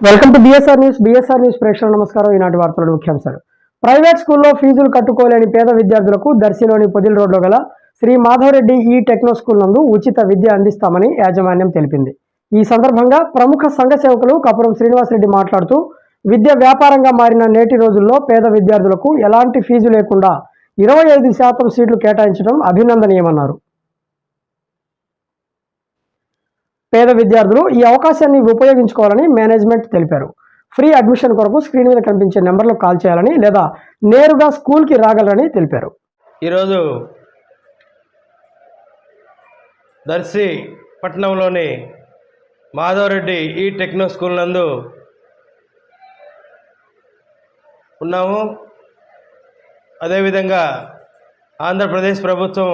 Welcome to BSR news BSR news ప్రేక్షకులు నమస్కారం. ఈనాటి వార్తల ముఖ్యాంశాలు. ప్రైవేట్ స్కూల్లో ఫీజులు కట్టుకోలేని పేద విద్యార్థులకు దర్శిలోని పొదిల్ రోడ్లో గల Shri Madhavareddy E techno school నందు ఉచిత విద్య అందిస్తామని యాజమాన్యం తెలిపింది. ఈ సందర్భంగా ప్రముఖ సంఘ సేవకులు కపురం శ్రీనివాసరెడ్డి మాట్లాడుతూ విద్య వ్యాపారంగా మారిన నేటి రోజుల్లో పేద విద్యార్థులకు ఎలాంటి ఫీజు లేకుండా ఇరవై ఐదు శాతం సీట్లు కేటాయించడం అభినందనీయమన్నారు. పేద విద్యార్థులు ఈ అవకాశాన్ని ఉపయోగించుకోవాలని మేనేజ్మెంట్ తెలిపారు. ఫ్రీ అడ్మిషన్ కొరకు స్క్రీన్ మీద కనిపించే నెంబర్లకు కాల్ చేయాలని లేదా నేరుగా స్కూల్కి రాగలరని తెలిపారు. ఈరోజు దర్శి పట్టణంలోని మాధవరెడ్డి ఈ టెక్నో స్కూల్ నందు ఉన్నాము. అదేవిధంగా ఆంధ్రప్రదేశ్ ప్రభుత్వం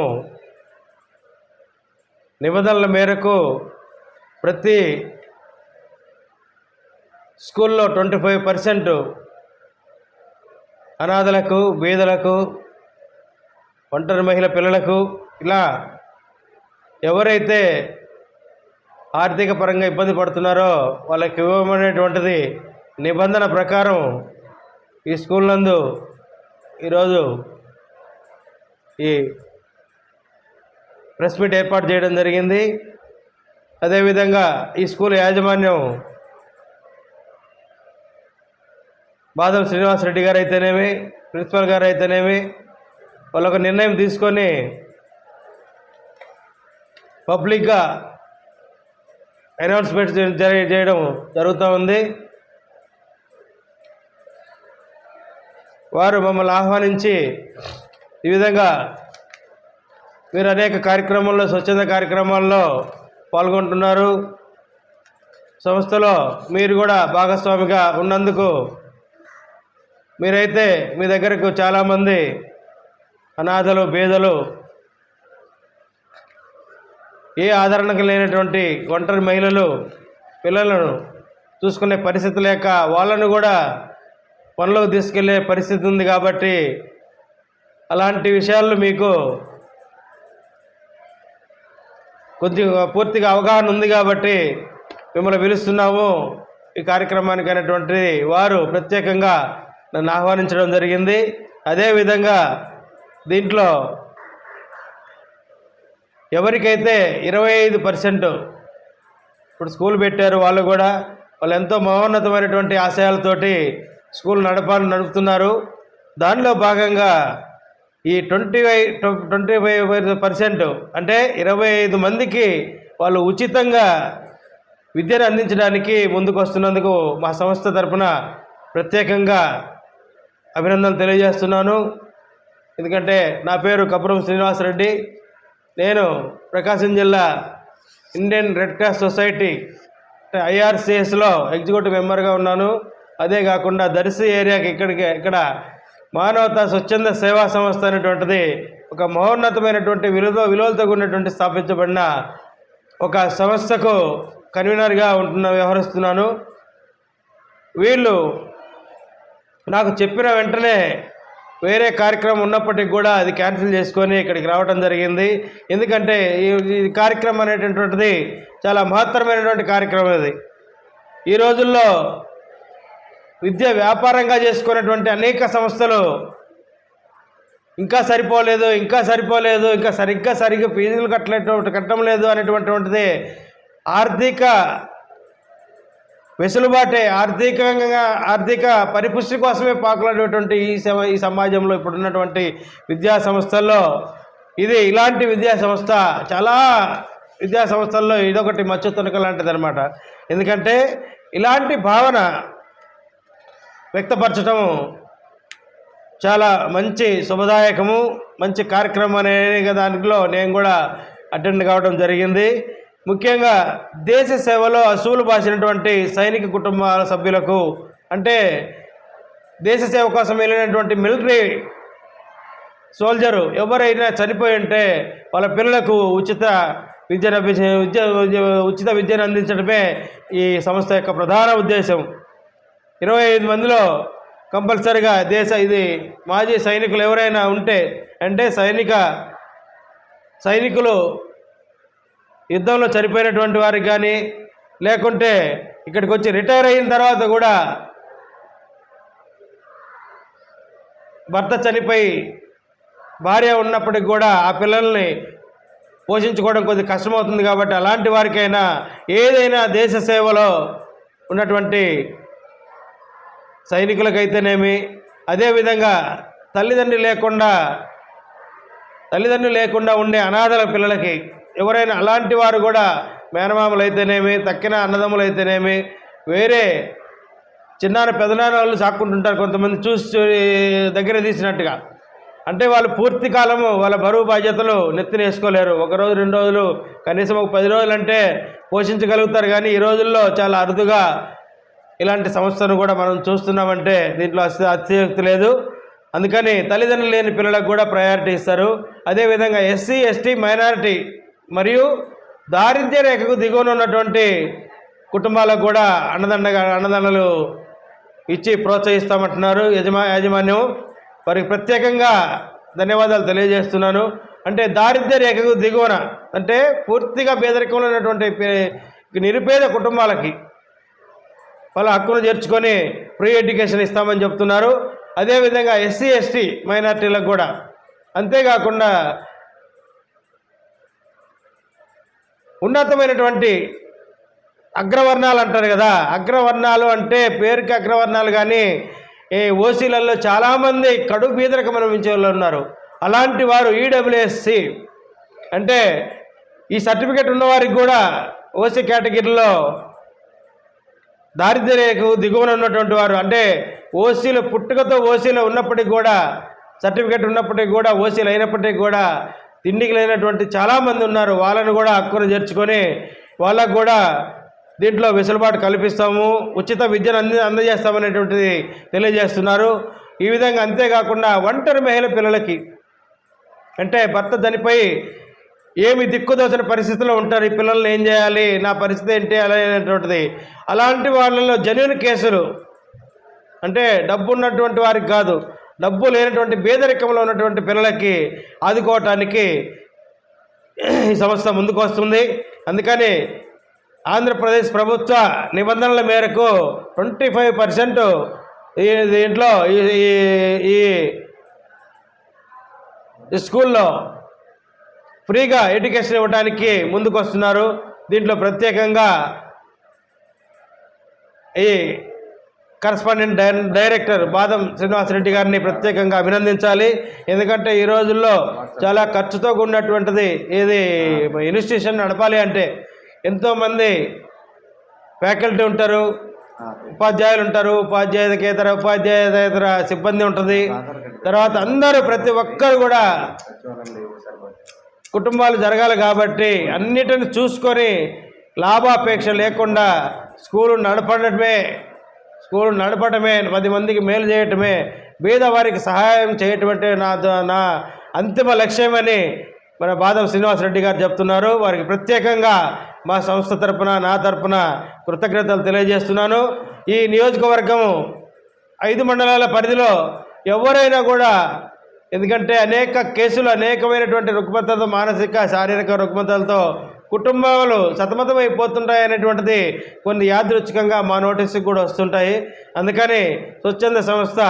నిబంధనల మేరకు ప్రతి స్కూల్లో ట్వంటీ ఫైవ్ పర్సెంట్ అనాథలకు బీదలకు ఒంటరి మహిళ పిల్లలకు ఇలా ఎవరైతే ఆర్థిక పరంగా ఇబ్బంది పడుతున్నారో వాళ్ళకి ఇవ్వమనేటువంటిది నిబంధన ప్రకారం ఈ స్కూల్ నందు ఈరోజు ఈ ప్రెస్ మీట్ ఏర్పాటు చేయడం జరిగింది. అదేవిధంగా ఈ స్కూల్ యాజమాన్యం బాదం శ్రీనివాసరెడ్డి గారు అయితేనేమి ప్రిన్సిపల్ గారు అయితేనేమి వాళ్ళు ఒక నిర్ణయం తీసుకొని పబ్లిక్గా అనౌన్స్మెంట్ చేయడం జరుగుతూ ఉంది. వారు మమ్మల్ని ఆహ్వానించి ఈ విధంగా మీరు అనేక కార్యక్రమాల్లో స్వచ్ఛంద కార్యక్రమాల్లో పాల్గొంటున్నారు. సంస్థలో మీరు కూడా భాగస్వామిగా ఉన్నందుకు మీరైతే మీ దగ్గరకు చాలామంది అనాథలు బీదలు ఏ ఆదరణకు లేనటువంటి ఒంటరి మహిళలు పిల్లలను చూసుకునే పరిస్థితి లేక వాళ్ళను కూడా పనులకు తీసుకెళ్ళే పరిస్థితి ఉంది కాబట్టి అలాంటి విషయాలు మీకు కొద్దిగా పూర్తిగా అవగాహన ఉంది కాబట్టి మిమ్మల్ని పిలుస్తున్నాము. ఈ కార్యక్రమానికి అనేటువంటి వారు ప్రత్యేకంగా నన్ను ఆహ్వానించడం జరిగింది. అదేవిధంగా దీంట్లో ఎవరికైతే ఇరవై ఐదు పర్సెంట్ ఇప్పుడు స్కూల్ పెట్టారు వాళ్ళు కూడా వాళ్ళు ఎంతో మహోన్నతమైనటువంటి ఆశయాలతోటి స్కూల్ నడపాలని నడుపుతున్నారు. దానిలో భాగంగా ఈ twenty five twenty five percent అంటే ఇరవై ఐదు మందికి వాళ్ళు ఉచితంగా విద్యను అందించడానికి ముందుకు వస్తున్నందుకు మా సంస్థ తరపున ప్రత్యేకంగా అభినందనలు తెలియజేస్తున్నాను. ఎందుకంటే నా పేరు కపురం శ్రీనివాసరెడ్డి. నేను ప్రకాశం జిల్లా ఇండియన్ రెడ్ క్రాస్ సొసైటీ అంటే ఐఆర్సిఎస్లో ఎగ్జిక్యూటివ్ మెంబర్గా ఉన్నాను. అదే కాకుండా దర్శి ఏరియాకి ఇక్కడికి ఇక్కడ మానవతా స్వచ్ఛంద సేవా సంస్థ అనేటువంటిది ఒక మహోన్నతమైనటువంటి విలువ విలువలతో కూడినటువంటి స్థాపించబడిన ఒక సంస్థకు కన్వీనర్గా ఉంటున్న వ్యవహరిస్తున్నాను. వీళ్ళు నాకు చెప్పిన వెంటనే వేరే కార్యక్రమం ఉన్నప్పటికీ కూడా అది క్యాన్సిల్ చేసుకొని ఇక్కడికి రావడం జరిగింది. ఎందుకంటే ఈ ఈ కార్యక్రమం అనేటటువంటిది చాలా మహత్తరమైనటువంటి కార్యక్రమం ఇది ఈ రోజుల్లో విద్య వ్యాపారంగా చేసుకునేటువంటి అనేక సంస్థలు ఇంకా సరిపోలేదు ఇంకా సరిపోలేదు ఇంకా సరిగ్గా సరిగ్గా ఫీజులు కట్టలేటువంటి కట్టడం లేదు అనేటువంటిది ఆర్థిక వెసులుబాటే ఆర్థికంగా ఆర్థిక పరిపుష్టి కోసమే పాకులాడేటువంటి ఈ సమ ఈ సమాజంలో ఇప్పుడున్నటువంటి విద్యా సంస్థల్లో ఇది ఇలాంటి విద్యా సంస్థ చాలా విద్యా సంస్థల్లో ఇదొకటి మచ్చు తునక లాంటిది అనమాట ఎందుకంటే ఇలాంటి భావన వ్యక్తపరచడం చాలా మంచి శుభదాయకము మంచి కార్యక్రమం అనే దాంట్లో నేను కూడా అటెండ్ కావడం జరిగింది. ముఖ్యంగా దేశ సేవలో అసూలు బాసినటువంటి సైనిక కుటుంబాల సభ్యులకు అంటే దేశ సేవ కోసం వెళ్ళినటువంటి మిలిటరీ సోల్జరు ఎవరైనా చనిపోయి ఉంటే వాళ్ళ పిల్లలకు ఉచిత విద్యను అభ్యసి విద్య విద్య- ఉచిత విద్యను అందించడమే ఈ సంస్థ యొక్క ప్రధాన ఉద్దేశం. ఇరవై ఐదు మందిలో కంపల్సరిగా దేశ ఇది మాజీ సైనికులు ఎవరైనా ఉంటే అంటే సైనిక సైనికులు యుద్ధంలో చనిపోయినటువంటి వారికి కానీ లేకుంటే ఇక్కడికి వచ్చి రిటైర్ అయిన తర్వాత కూడా భర్త చనిపోయి భార్య ఉన్నప్పటికి కూడా ఆ పిల్లల్ని పోషించుకోవడం కొద్దిగా కష్టమవుతుంది కాబట్టి అలాంటి వారికైనా ఏదైనా దేశ సేవలో ఉన్నటువంటి సైనికులకైతేనేమి? అదేవిధంగా తల్లిదండ్రులు లేకుండా తల్లిదండ్రులు లేకుండా ఉండే అనాథల పిల్లలకి ఎవరైనా అలాంటి వారు కూడా మేనమామలు అయితేనేమి తక్కిన అన్నదమ్ములు అయితేనేమి వేరే చిన్నాన పెదనాన్న వాళ్ళు సాక్కుంటుంటారు కొంతమంది చూసి దగ్గర తీసినట్టుగా. అంటే వాళ్ళు పూర్తి కాలము వాళ్ళ బరువు బాధ్యతలు నెత్తిన వేసుకోలేరు ఒక రోజు రెండు రోజులు కనీసం ఒక పది రోజులు అంటే పోషించగలుగుతారు. కానీ ఈ రోజుల్లో చాలా అరుదుగా ఇలాంటి సంస్థను కూడా మనం చూస్తున్నామంటే దీంట్లో అతి లేదు. అందుకని తల్లిదండ్రులు లేని పిల్లలకు కూడా ప్రయారిటీ ఇస్తారు. అదేవిధంగా ఎస్సీ ఎస్టీ మైనారిటీ మరియు దారిద్ర్య రేఖకు దిగువన ఉన్నటువంటి కుటుంబాలకు కూడా అన్నదండగా అన్నదండలు ఇచ్చి ప్రోత్సహిస్తామంటున్నారు యజమా యాజమాన్యం. వారికి ప్రత్యేకంగా ధన్యవాదాలు తెలియజేస్తున్నాను. అంటే దారిద్ర్య రేఖకు దిగువన అంటే పూర్తిగా పేదరికంలో ఉన్నటువంటి నిరుపేద కుటుంబాలకి వాళ్ళ హక్కును చేర్చుకొని ఫ్రీ ఎడ్యుకేషన్ ఇస్తామని చెప్తున్నారు. అదేవిధంగా ఎస్సీ ఎస్టీ మైనార్టీలకు కూడా. అంతేకాకుండా ఉన్నతమైనటువంటి అగ్రవర్ణాలు అంటారు కదా అగ్రవర్ణాలు అంటే పేరుకి అగ్రవర్ణాలు కానీ ఈ ఓసీలలో చాలామంది కడు బీదరికం అనుభవించే వాళ్ళు ఉన్నారు. అలాంటి వారు ఈడబ్ల్యూఎస్సి అంటే ఈ సర్టిఫికేట్ ఉన్నవారికి కూడా ఓసీ కేటగిరీలో దారిద్ర్యకు దిగువన ఉన్నటువంటి వారు అంటే ఓసీలు పుట్టుకతో ఓసీలో ఉన్నప్పటికీ కూడా సర్టిఫికెట్ ఉన్నప్పటికీ కూడా ఓసీలు అయినప్పటికీ కూడా తిండికి లేనటువంటి చాలామంది ఉన్నారు. వాళ్ళను కూడా హక్కును చేర్చుకొని వాళ్ళకు కూడా దీంట్లో వెసులుబాటు కల్పిస్తాము ఉచిత విద్యను అంది అందజేస్తామనేటువంటిది తెలియజేస్తున్నారు. ఈ విధంగా అంతేకాకుండా ఒంటరి మహిళ పిల్లలకి అంటే భర్త చనిపోయి ఏమి దిక్కుదోచని పరిస్థితిలో ఉంటారు ఈ పిల్లల్ని ఏం చేయాలి? నా పరిస్థితి ఏంటి? అనేటువంటిది. అలాంటి వాళ్ళలో జన్యున్ కేసులు. అంటే డబ్బు ఉన్నటువంటి వారికి కాదు. డబ్బు లేనటువంటి పేదరికంలో ఉన్నటువంటి పిల్లలకి ఆదుకోవటానికి ఈ సంస్థ ముందుకు వస్తుంది. అందుకని ఆంధ్రప్రదేశ్ ప్రభుత్వ నిబంధనల మేరకు ట్వంటీ ఫైవ్ పర్సెంట్ దీంట్లో ఈ ఈ స్కూల్లో ఫ్రీగా ఎడ్యుకేషన్ ఇవ్వడానికి ముందుకు వస్తున్నారు దీంట్లో ప్రత్యేకంగా ఈ కరస్పాండెంట్ డైరెక్టర్ బాదం శ్రీనివాసరెడ్డి గారిని ప్రత్యేకంగా అభినందించాలి. ఎందుకంటే ఈ రోజుల్లో చాలా ఖర్చుతో కూడినటువంటిది ఇది ఇన్స్టిట్యూషన్ నడపాలి అంటే ఎంతోమంది ఫ్యాకల్టీ ఉంటారు ఉపాధ్యాయులు ఉంటారు ఉపాధ్యాయుకేతర ఉపాధ్యాయేతర సిబ్బంది ఉంటుంది. తర్వాత అందరూ ప్రతి ఒక్కరు కూడా. కుటుంబాలు జరగాలి కాబట్టి అన్నిటిని చూసుకొని లాభాపేక్ష లేకుండా స్కూలు నడపడమే స్కూలు నడపడమే పది మందికి మేలు చేయటమే బీదవారికి సహాయం చేయటమంటే నా నా అంతిమ లక్ష్యమని మన బాదం శ్రీనివాసరెడ్డి గారు చెప్తున్నారు. వారికి ప్రత్యేకంగా మా సంస్థ తరపున నా తరపున కృతజ్ఞతలు తెలియజేస్తున్నాను. ఈ నియోజకవర్గం ఐదు మండలాల పరిధిలో ఎవరైనా కూడా ఎందుకంటే అనేక కేసులు అనేకమైనటువంటి రుగ్మతలతో మానసిక శారీరక రుగ్మతలతో కుటుంబాలు సతమతమైపోతుంటాయి అనేటువంటిది కొన్ని యాదృచ్ఛికంగా మా నోటీసుకి కూడా వస్తుంటాయి. అందుకని స్వచ్ఛంద సంస్థ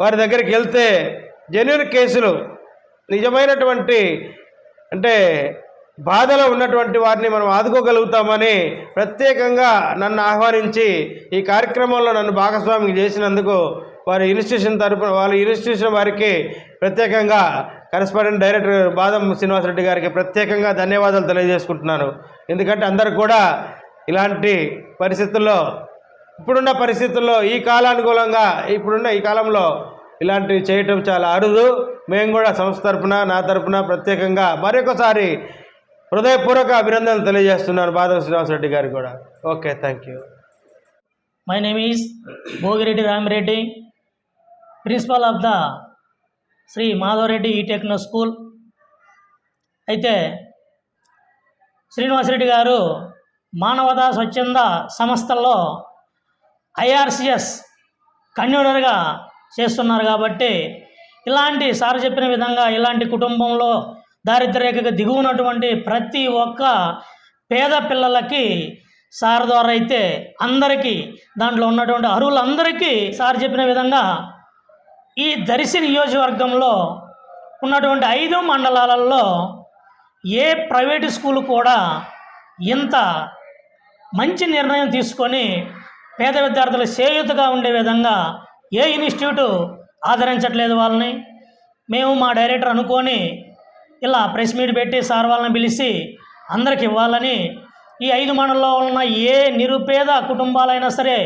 వారి దగ్గరికి వెళ్తే జెన్యున్ కేసులు నిజమైనటువంటి అంటే బాధలో ఉన్నటువంటి వారిని మనం ఆదుకోగలుగుతామని ప్రత్యేకంగా నన్ను ఆహ్వానించి ఈ కార్యక్రమంలో నన్ను భాగస్వామి చేసినందుకు వారి ఇన్స్టిట్యూషన్ తరపున వాళ్ళ ఇన్స్టిట్యూషన్ వారికి ప్రత్యేకంగా కరెస్పాండెంట్ డైరెక్టర్ బాదం శ్రీనివాసరెడ్డి గారికి ప్రత్యేకంగా ధన్యవాదాలు తెలియజేసుకుంటున్నాను. ఎందుకంటే అందరు కూడా ఇలాంటి పరిస్థితుల్లో ఇప్పుడున్న పరిస్థితుల్లో ఈ కాలానుకూలంగా ఇప్పుడున్న ఈ కాలంలో ఇలాంటివి చేయటం చాలా అరుదు. మేము కూడా సంస్థ తరపున నా తరపున ప్రత్యేకంగా మరొకసారి హృదయపూర్వక అభినందనలు తెలియజేస్తున్నాను బాదం శ్రీనివాసరెడ్డి గారికి కూడా. Okay thank you my name is Bhogireddy Ramireddy. Principal of the Sri Madhavareddy E techno school. అయితే శ్రీనివాసరెడ్డి గారు మానవతా స్వచ్ఛంద సంస్థల్లో ఐఆర్సిఎస్ కన్వీనర్గా చేస్తున్నారు కాబట్టి ఇలాంటి సార్ చెప్పిన విధంగా ఇలాంటి కుటుంబంలో దారిద్ర్యరేఖకు దిగువనటువంటి ప్రతి ఒక్క పేద పిల్లలకి సార్ ద్వారా అయితే అందరికీ దాంట్లో ఉన్నటువంటి అర్హులందరికీ సార్ చెప్పిన విధంగా ఈ దర్శి నియోజకవర్గంలో ఉన్నటువంటి ఐదు మండలాలలో ఏ ప్రైవేటు స్కూలు కూడా ఇంత మంచి నిర్ణయం తీసుకొని పేద విద్యార్థులు సేయుతగా ఉండే విధంగా ఏ ఇన్స్టిట్యూట్ ఆదరించట్లేదు వాళ్ళని? మేము మా డైరెక్టర్ అనుకొని ఇలా ప్రెస్ మీట్ పెట్టి సార్ వాళ్ళని పిలిచి అందరికి ఇవ్వాలని ఈ ఐదు మండలంలో ఉన్న ఏ నిరుపేద కుటుంబాలైనా సరే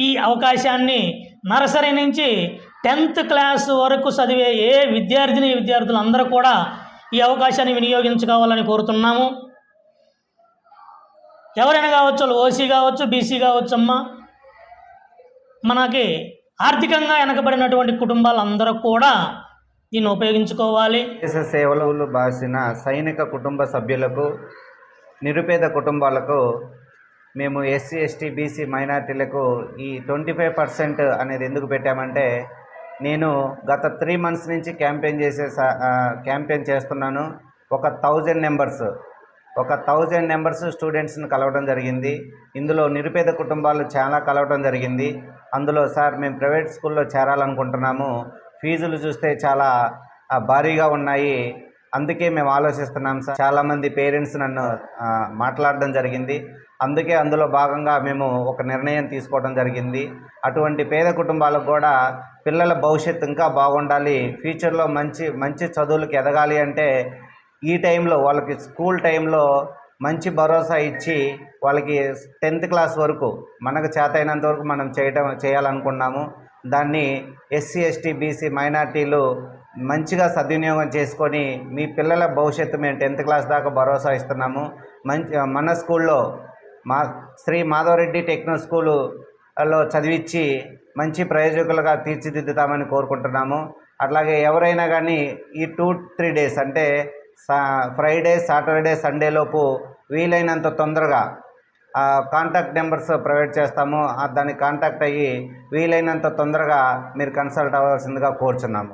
ఈ అవకాశాన్ని నర్సరీ నుంచి టెన్త్ క్లాస్ వరకు చదివే ఏ విద్యార్థిని విద్యార్థులు అందరూ కూడా ఈ అవకాశాన్ని వినియోగించుకోవాలని కోరుతున్నాము. ఎవరైనా కావచ్చు ఓసీ కావచ్చు బీసీ కావచ్చు అమ్మా మనకి ఆర్థికంగా వెనకబడినటువంటి కుటుంబాలందరూ కూడా దీన్ని ఉపయోగించుకోవాలి. దేశ సేవలు బాసిన సైనిక కుటుంబ సభ్యులకు నిరుపేద కుటుంబాలకు మేము ఎస్సీ ఎస్టీ బీసీ మైనార్టీలకు ఈ ట్వంటీ ఫైవ్ పర్సెంట్ అనేది ఎందుకు పెట్టామంటే నేను గత త్రీ మంత్స్ నుంచి క్యాంపెయిన్ చేసే క్యాంపెయిన్ చేస్తున్నాను. ఒక థౌజండ్ నెంబర్స్ ఒక థౌజండ్ నెంబర్స్ స్టూడెంట్స్ని కలవడం జరిగింది. ఇందులో నిరుపేద కుటుంబాలు చాలా కలవడం జరిగింది. అందులో సార్ మేము ప్రైవేట్ స్కూల్లో చేరాలనుకుంటున్నాము. ఫీజులు చూస్తే చాలా భారీగా ఉన్నాయి. అందుకే మేము ఆలోచిస్తున్నాం సార్. చాలామంది పేరెంట్స్ నన్ను మాట్లాడడం జరిగింది. అందుకే అందులో భాగంగా మేము ఒక నిర్ణయం తీసుకోవడం జరిగింది. అటువంటి పేద కుటుంబాలకు కూడా పిల్లల భవిష్యత్తు ఇంకా బాగుండాలి. ఫ్యూచర్లో మంచి మంచి చదువులకు ఎదగాలి అంటే ఈ టైంలో వాళ్ళకి స్కూల్ టైంలో మంచి భరోసా ఇచ్చి వాళ్ళకి టెన్త్ క్లాస్ వరకు మనకు చేతైనంత వరకు మనం చేయటం చేయాలనుకున్నాము. దాన్ని ఎస్సీ ఎస్టీ బీసీ మైనార్టీలు మంచిగా సద్వినియోగం చేసుకొని మీ పిల్లల భవిష్యత్తు మేము టెన్త్ క్లాస్ దాకా భరోసా ఇస్తున్నాము. మంచి మన స్కూల్లో మా శ్రీ మాధవరెడ్డి టెక్నో స్కూలులో చదివించి మంచి ప్రయోజకులుగా తీర్చిదిద్దుతామని కోరుకుంటున్నాము. అట్లాగే ఎవరైనా కానీ ఈ టూ త్రీ డేస్ అంటే సా ఫ్రైడే సాటర్డే సండే లోపు వీలైనంత తొందరగా కాంటాక్ట్ నెంబర్స్ ప్రొవైడ్ చేస్తాము. దానికి కాంటాక్ట్ అయ్యి వీలైనంత తొందరగా మీరు కన్సల్ట్ అవ్వాల్సిందిగా కోరుచున్నాము.